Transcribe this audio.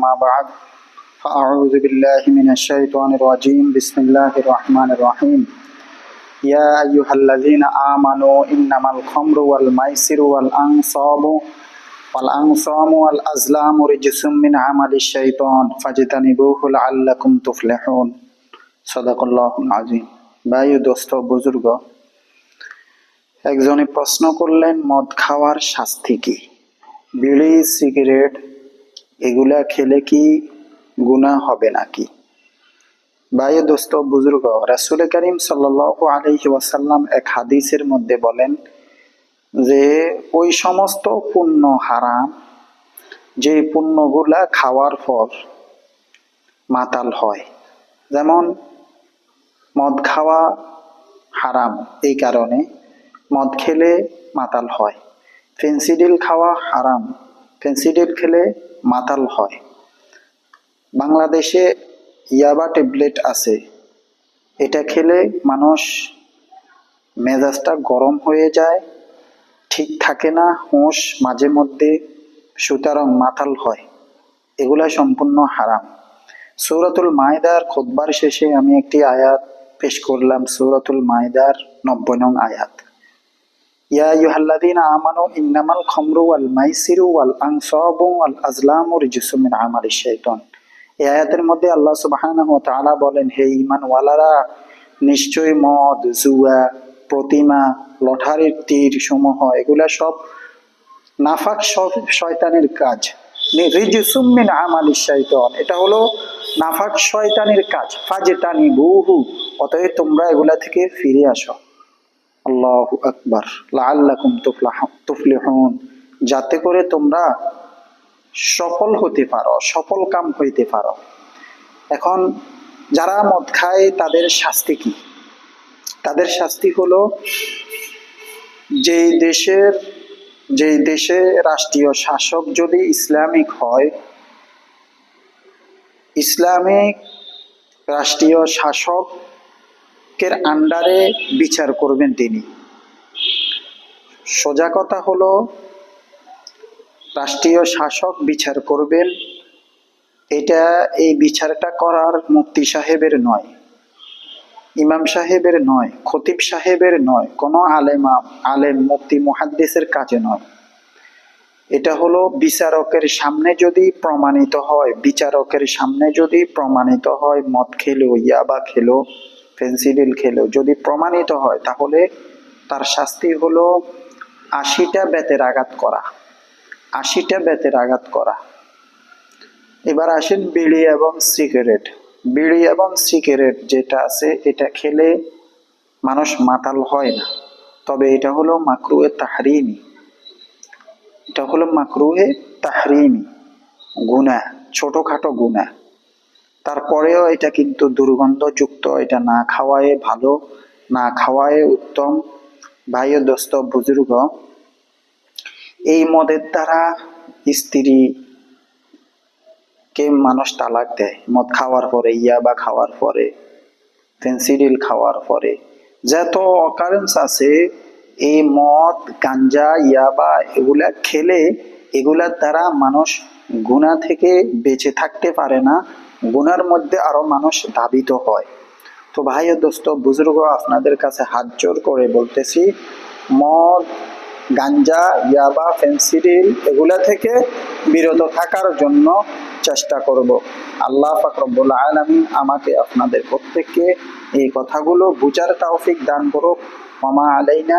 أما بعد فأعوذ بالله من الشيطان الرجيم بسم الله الرحمن الرحيم يا أيها الذين آمنوا إنما الخمر والميسر والأنصاب والأنصام والأزلام رجس من عمل الشيطان فاجتنبوه لعلكم تفلحون صدق الله العظيم ভাই দোস্ত বুজুর্গ একজনে প্রশ্ন করলেন মদ খাওয়ার শাস্তি কি বিড়ি সিগারেট এগুলা খেলে কি গুনাহ হবে নাকি? ভাই দোস্ত, বুজুর্গ, রাসুল করিম সাল্লাহ আলহি ওয়াসাল্লাম এক হাদিসের মধ্যে বলেন যে, ওই সমস্ত পুণ্য হারাম যে পুণ্যগুলা খাওয়ার পর মাতাল হয়। যেমন, মদ খাওয়া হারাম, এই কারণে মদ খেলে মাতাল হয়। ফেন্সিডিল খাওয়া হারাম, ফেন্সিডিল খেলে মাতাল হয়। বাংলাদেশে ইয়াবা ট্যাবলেট আছে। এটা খেলে মানুষ মেজাজটা গরম হয়ে যায়, ঠিক থাকে না, হোঁশ, মাঝে মধ্যে সুতরাং মাতাল হয়। এগুলা সম্পূর্ণ হারাম। সৌরাতুল মায়দার খোদবার শেষে আমি একটি আয়াত পেশ করলাম, সৌরাতুল মায়দার নব্বই নং আয়াত। ইয়া ওয়াল মধ্যে আল্লাহ বলেন নিশ্চয় মদ, জুয়া, প্রতিমা, লটারির তীর সমূহ, এগুলা সব নাফাক শয়তানের কাজ। রিজসুম মিন আমালিশ শাইতান, এটা হলো নাফাক শয়তানের কাজ। ফাজতানি বহু অতএব তোমরা এগুলা থেকে ফিরে আসো। আল্লাহ আকবার, লাআল্লাকুম তুফলিহুন। যাতে করে তোমরা সফল হতে পারো, সফল কাম হইতে পারো। এখন যারা মদ খায়, তাদের শাস্তি কি? তাদের শাস্তি হলো যে দেশের যে দেশে রাষ্ট্রীয় শাসক যদি ইসলামিক হয়, ইসলামিক রাষ্ট্রীয় শাসকের আন্ডারে বিচার করবেন তিনি। সোজা কথা হলো, রাষ্ট্রীয় শাসক বিচার করবেন। এটা এই বিচারটা করার মুক্তি সাহেবের নয়, ইমাম সাহেবের নয়, খতিব সাহেবের নয়, কোনো আলেমা আলেম মুক্তি মুহাদ্দিসের কাজে নয়। এটা হলো বিচারকের সামনে যদি প্রমাণিত হয়, বিচারকের সামনে যদি প্রমাণিত হয়, মদ খেলো, ইয়াবা খেলো ফেন্সিডিল খেলেও যদি প্রমাণিত হয়, তাহলে তার শাস্তি হলো আশিটা বেতের আঘাত করা। আশিটা বেতের আঘাত করা। এবার আসেন বিড়ি এবং সিগারেট। বিড়ি এবং সিগারেট যেটা আছে, এটা খেলে মানুষ মাতাল হয় না। তবে এটা হলো মাকরুয়ে তাহরিমি। এটা হলো মাকরুহে তাহরিমি। গুণা ছোটখাটো গুণা তারপরেও এটা কিন্তু দুর্গন্ধযুক্ত, এটা না খাওয়ায় ভালো, না খাওয়ায় উত্তম। ভাই ও দোস্ত, বুজুর্গ, এই মদের দ্বারা স্ত্রী কে মানুষ তালাক দেয়। মদ খাওয়ার পরে, ইয়াবা খাওয়ার পরে ফেন্সিডিল খাওয়ার পরে। যত অকারেন্স আছে, এই মদ, গাঞ্জা, ইয়াবা এগুলা খেলে এগুলার দ্বারা মানুষ গুণা থেকে বেঁচে থাকতে পারে না। গুনার মধ্যে আরও মানুষ ধাবিত হয়। তো ভাই ও দোস্ত, বুজুর্গ, আপনাদের কাছে হাত জোর করে বলতেছি, মদ, গাঞ্জা, ইয়াবা ফেন্সিডিল এগুলা থেকে বিরত থাকার জন্য চেষ্টা করব। আল্লাহ ফাকরবুল আলমিন আমাকে আপনাদের প্রত্যেককে এই কথাগুলো বুঝার তৌফিক দান করুক। মামা আলাইনা